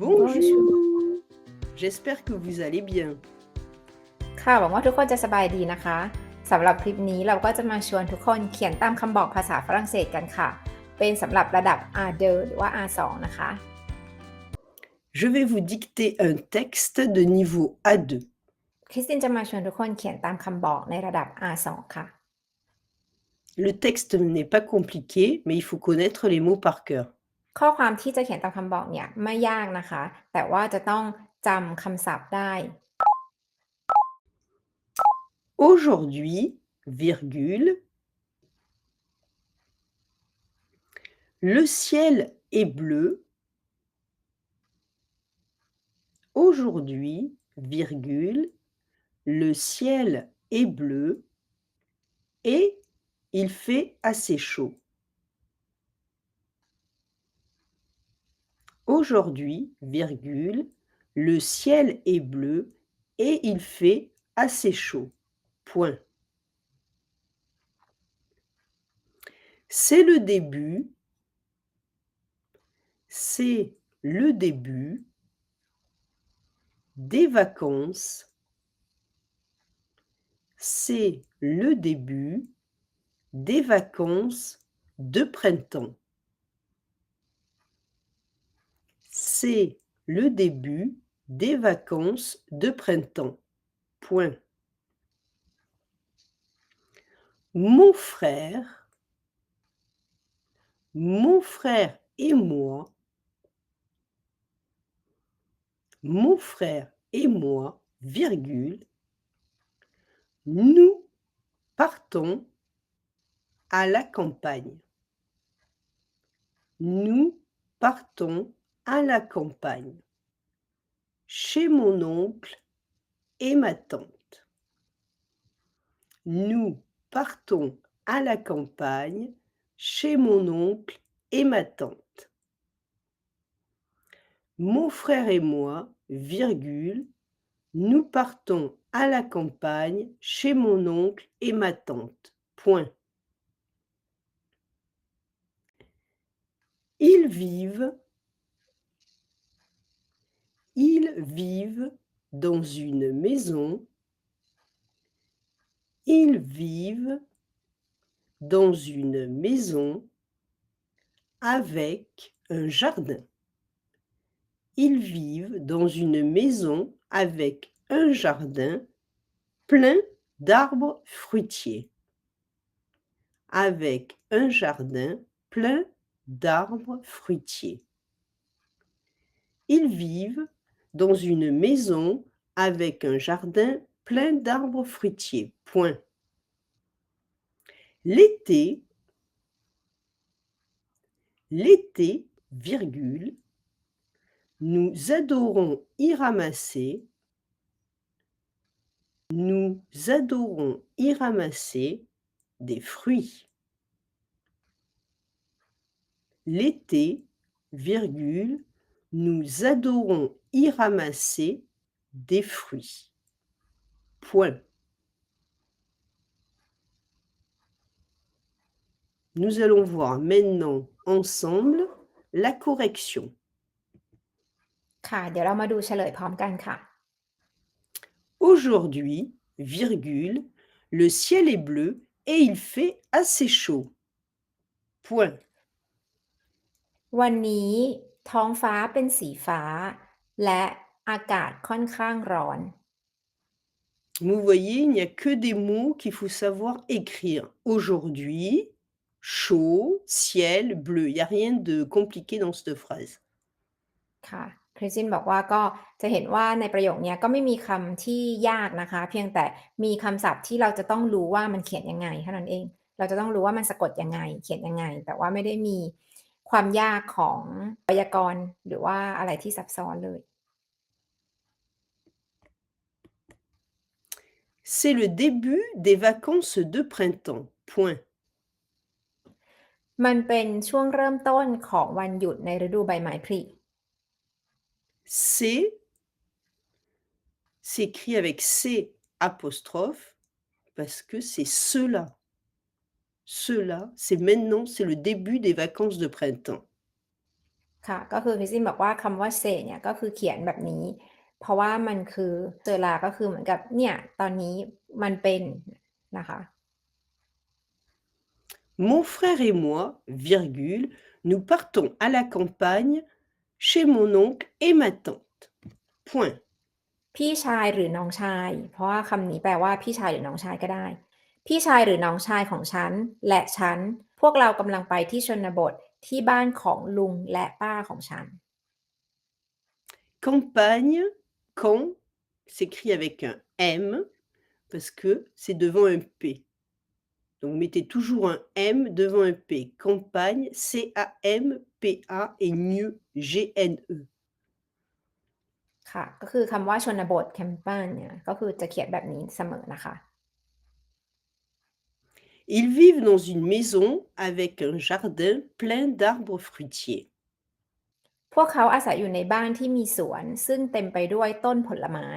Bonjour. J'espère que vous allez bien. ค่ะหวังว่าทุกคนจะสบายดีนะคะสำหรับคลิปนี้เราก็จะมาชวนทุกคนเขียนตามคำบอกภาษาฝรั่งเศสกันค่ะ เป็นสำหรับระดับ R2 หรือว่า R2 นะคะ Je vais vous dicter un texte de niveau A2. คริสตินจะมาชวนทุกคนเขียนตามคำบอกในระดับ R2 ค่ะ Le texte n'est pas compliqué, mais il faut connaître les mots par cœur. ข้อความที่จะเขียนตามคำบอกเนี่ยไม่ยากนะคะ แต่ว่าจะต้องจำคำศัพท์ได้ Aujourd'hui, virgule, le ciel est bleu. Aujourd'hui, virgule, le ciel est bleu et il fait assez chaud. Aujourd'hui, virgule, le ciel est bleu et il fait assez chaud. Point. C'est le début. C'est le début des vacances. C'est le début des vacances de printemps. C'est le début des vacances de printemps. Point. Mon frère, mon frère et moi, mon frère et moi, virgule, nous partons à la campagne. Nous partons à la campagne, chez mon oncle et ma tante. Nous partons à la campagne, chez mon oncle et ma tante. Mon frère et moi, virgule, nous partons à la campagne, chez mon oncle et ma tante. Ils vivent ils vivent dans une maison. Ils vivent dans une maison avec un jardin. Ils vivent dans une maison avec un jardin plein d'arbres fruitiers. Avec un jardin plein d'arbres fruitiers. Ils vivent dans une maison avec un jardin plein d'arbres fruitiers. Point. L'été, l'été, virgule, nous adorons y ramasser, nous adorons y ramasser des fruits. L'été, virgule, nous adorons y ramasser des fruits. Point. Nous allons voir maintenant ensemble la correction. ค่ะ เดี๋ยวเรามาดูเฉลยพร้อมกันค่ะ Aujourd'hui, virgule, le ciel est bleu et il fait assez chaud. Point. วันนี้ท้องฟ้าเป็นสีฟ้า และอากาศค่อนข้างร้อน Vous voyez, il n'y a que des mots qu'il faut savoir écrire. Aujourd'hui, chaud, ciel, bleu. Il n'y a rien de compliqué dans cette phrase. ค่ะคริสตินบอกว่าก็จะเห็นว่าในประโยคเนี้ยก็ไม่มีคำที่ยากนะคะ เพียงแต่มีคำศัพท์ที่เราจะต้องรู้ว่ามันเขียนยังไงเท่านั้นเอง เราจะต้องรู้ว่ามันสะกดยังไง เขียนยังไง แต่ว่าไม่ได้มี ความยากของไวยากรณ์หรือว่าอะไรที่ซับซ้อนเลย C'est le début des vacances de printemps. Point. มันเป็นช่วงเริ่มต้นของวันหยุดในฤดูใบไม้ผลิ C'est s'écrit avec C apostrophe parce que c'est cela. Cela, c'est maintenant, c'est le début des vacances de printemps. ค่ะ ก็คือคริสตินบอกว่าคำว่า say เนี่ยก็คือเขียนแบบนี้ เพราะว่ามันคือ cela ก็คือเหมือนกับเนี่ย ตอนนี้มันเป็นนะคะ Mon frère et moi, virgule, nous partons à la campagne chez mon oncle et ma tante. Point. พี่ชายหรือน้องชาย เพราะว่าคำนี้แปลว่าพี่ชายหรือน้องชายก็ได้ พี่ชายหรือน้องชายของฉัน และฉัน พวกเรากำลังไปที่ชนบทที่บ้านของลุงและป้าของฉัน Campagne, quand s'écrit avec un M parce que c'est devant un P. Donc mettez toujours un M devant un P. Campagne, C-A-M-P-A et mieux, G-N-E. ค่ะ ก็คือคำว่าชนบท campagne เนี่ย ก็คือจะเขียนแบบนี้เสมอนะคะ Ils vivent dans une maison avec un jardin plein d'arbres fruitiers. พวกเขาอาศัยอยู่ในบ้านที่มีสวน ซึ่งเต็มไปด้วยต้นผลไม้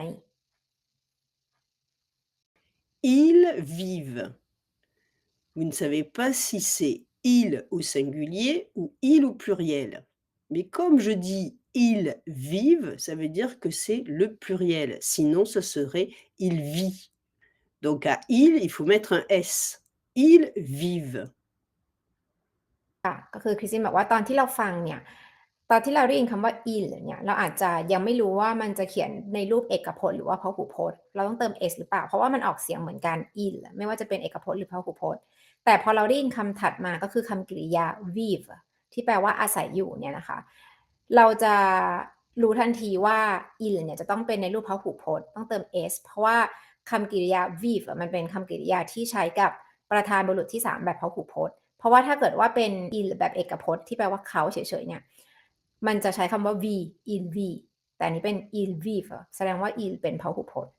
Ils vivent. Vous ne savez pas si c'est il au singulier ou il au pluriel. Mais comme je dis ils vivent, ça veut dire que c'est le pluriel. Sinon, ce serait il vit. Donc à il, il faut mettre un S. Ils vivent. ค่ะก็คือคริสตินบอกว่าตอนที่เราฟังเนี่ย ตอนที่เราได้ยินคำว่า il เนี่ยเราอาจจะยังไม่รู้ว่ามันจะเขียนในรูปเอกพจน์หรือว่าพหูพจน์ เราต้องเติม s หรือเปล่า เพราะว่ามันออกเสียงเหมือนกัน il ไม่ว่าจะเป็นเอกพจน์หรือพหูพจน์ แต่พอเราได้ยินคำถัดมาก็คือคำกริยา vive ที่แปลว่าอาศัยอยู่เนี่ยนะคะ เราจะรู้ทันทีว่า il เนี่ยจะต้องเป็นในรูปพหูพจน์ ต้องเติม s เพราะว่าคำกริยา vive มันเป็นคำกริยาที่ใช้กับ ประธานบุรุษที่ 3 แบบพหูพจน์ เพราะว่าถ้าเกิดว่าเป็น il แบบเอกพจน์ที่แปลว่าเขาเฉยๆเนี่ย มันจะใช้คำว่า v il v แต่อันนี้เป็น il vive แสดงว่า il เป็นพหูพจน์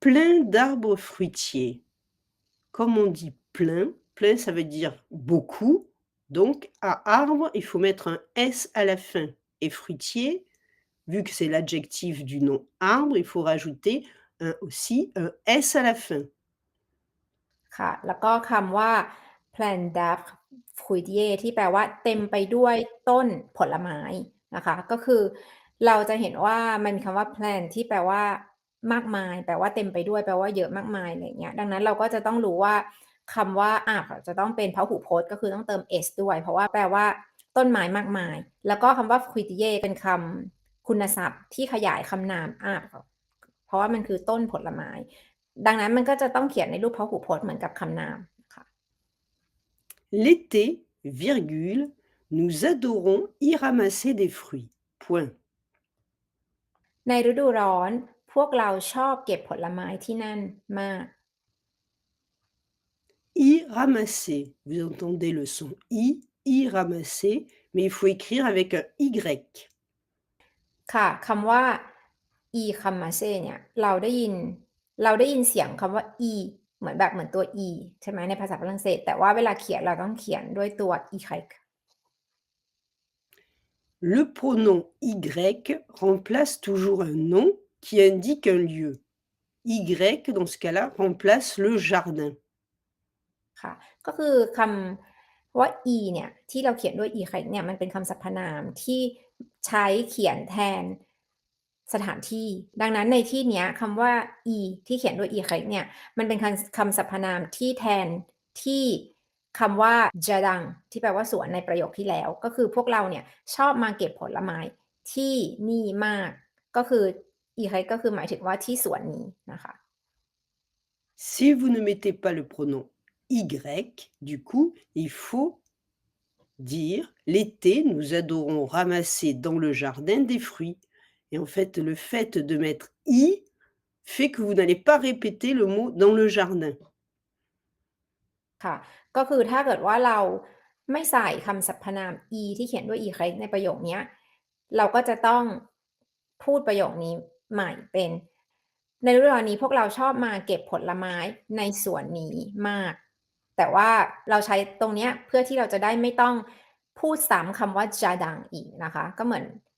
Plein d'arbres fruitiers. Comme on dit plein, plein ça veut dire beaucoup. Donc à arbre, il faut mettre un S à la fin. Et fruitier, vu que c'est l'adjectif du nom arbre, il faut rajouter un, aussi un S à la fin. ค่ะ แล้วก็คำว่า plein d'arbres fruitiers ที่แปลว่าเต็มไปด้วยต้นผลไม้นะคะ ก็คือเราจะเห็นว่ามันมีคำว่า plein ที่แปลว่ามากมาย แปลว่าเต็มไปด้วย แปลว่าเยอะมากมายอะไรเงี้ย ดังนั้นเราก็จะต้องรู้ว่าคำว่า arb จะต้องเป็นพหูพจน์ก็คือต้องเติม s ด้วย เพราะว่าแปลว่าต้นไม้มากมาย แล้วก็คำว่า fruitier เป็นคำคุณศัพท์ที่ขยายคำนาม arb เพราะว่ามันคือต้นผลไม้ ดังนั้นมันก็จะต้องเขียนในรูปพหูพจน์เหมือนกับคำนามค่ะ L'été, virgule, nous adorons y ramasser des fruits. Point. ในฤดูร้อนพวกเราชอบเก็บผลไม้ที่นั่นมาก Y ramasser. Vous entendez le son I, y ramasser, mais il faut écrire avec un Y. ค่ะคำว่า e คัมมาเซเนี่ยเราได้ยิน เราได้ยินเสียงคำว่า e เหมือนแบบเหมือนตัว e ใช่ไหมในภาษาฝรั่งเศส แต่ว่าเวลาเขียนเราต้องเขียนด้วยตัว y Le pronom Y remplace toujours un nom qui indique un lieu. Y, dans ce cas-là, remplace le jardin. ค่ะก็คือคำว่า e เนี่ยที่เราเขียนด้วย y เนี่ยมันเป็นคำสรรพนามที่ใช้เขียนแทน สถานที่ ดังนั้นในที่นี้คำว่า e ที่เขียนด้วย y เนี่ย มันเป็นคำคำสรรพนามที่แทนที่คำว่า jardin ที่แปลว่าสวนในประโยคที่แล้ว ก็คือพวกเราเนี่ยชอบมาเก็บผลไม้ที่นี่มาก ก็คือ y ก็คือหมายถึงว่าที่สวนนี้นะคะ Si vous ne mettez pas le pronom Y, du coup, il faut dire l'été, nous adorons ramasser dans le jardin des fruits. Et en fait, le fait de mettre I fait que vous n'allez pas répéter le mot dans le jardin. ค่ะ ก็คือถ้าเกิดว่าเราไม่ใส่คำสรรพนาม e ที่เขียนด้วย y ในประโยคเนี้ย เราก็จะต้องพูดประโยคนี้ใหม่เป็น ในฤดูร้อนนี้พวกเราชอบมาเก็บผลไม้ในสวนนี้มาก แต่ว่าเราใช้ตรงเนี้ยเพื่อที่เราจะได้ไม่ต้องพูดซ้ำคำว่า jardin อีกนะคะ ก็เหมือน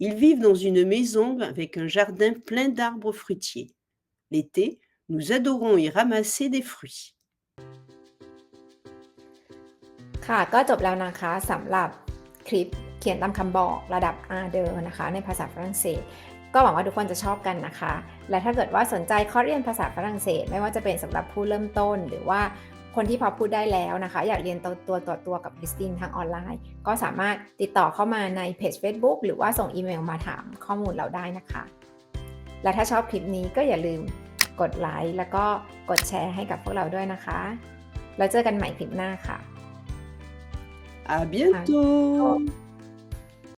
Ils vivent dans une maison avec un jardin plein d'arbres fruitiers. L'été, nous adorons y ramasser des fruits. ค่ะก็จบแล้วนะคะสำหรับคลิปเขียนตามคำบอกระดับ R เดอร์นะคะ ในภาษาฝรั่งเศส ก็หวังว่าทุกคนจะชอบกันนะคะ และถ้าเกิดว่าสนใจคอเรียนภาษาฝรั่งเศส ไม่ว่าจะเป็นสำหรับผู้เริ่มต้น หรือว่า คนที่พอพูดได้แล้วนะคะ อยากเรียนตัวตัวต่อตัวกับคริสตินทางออนไลน์ ก็สามารถติดต่อเข้ามาในเพจ Facebook หรือว่าส่งอีเมลมาถามข้อมูลเราได้นะคะ และถ้าชอบคลิปนี้ก็อย่าลืมกดไลค์แล้วก็กดแชร์ให้กับพวกเราด้วยนะคะ แล้วเจอกันใหม่คลิปหน้าค่ะ À bientôt!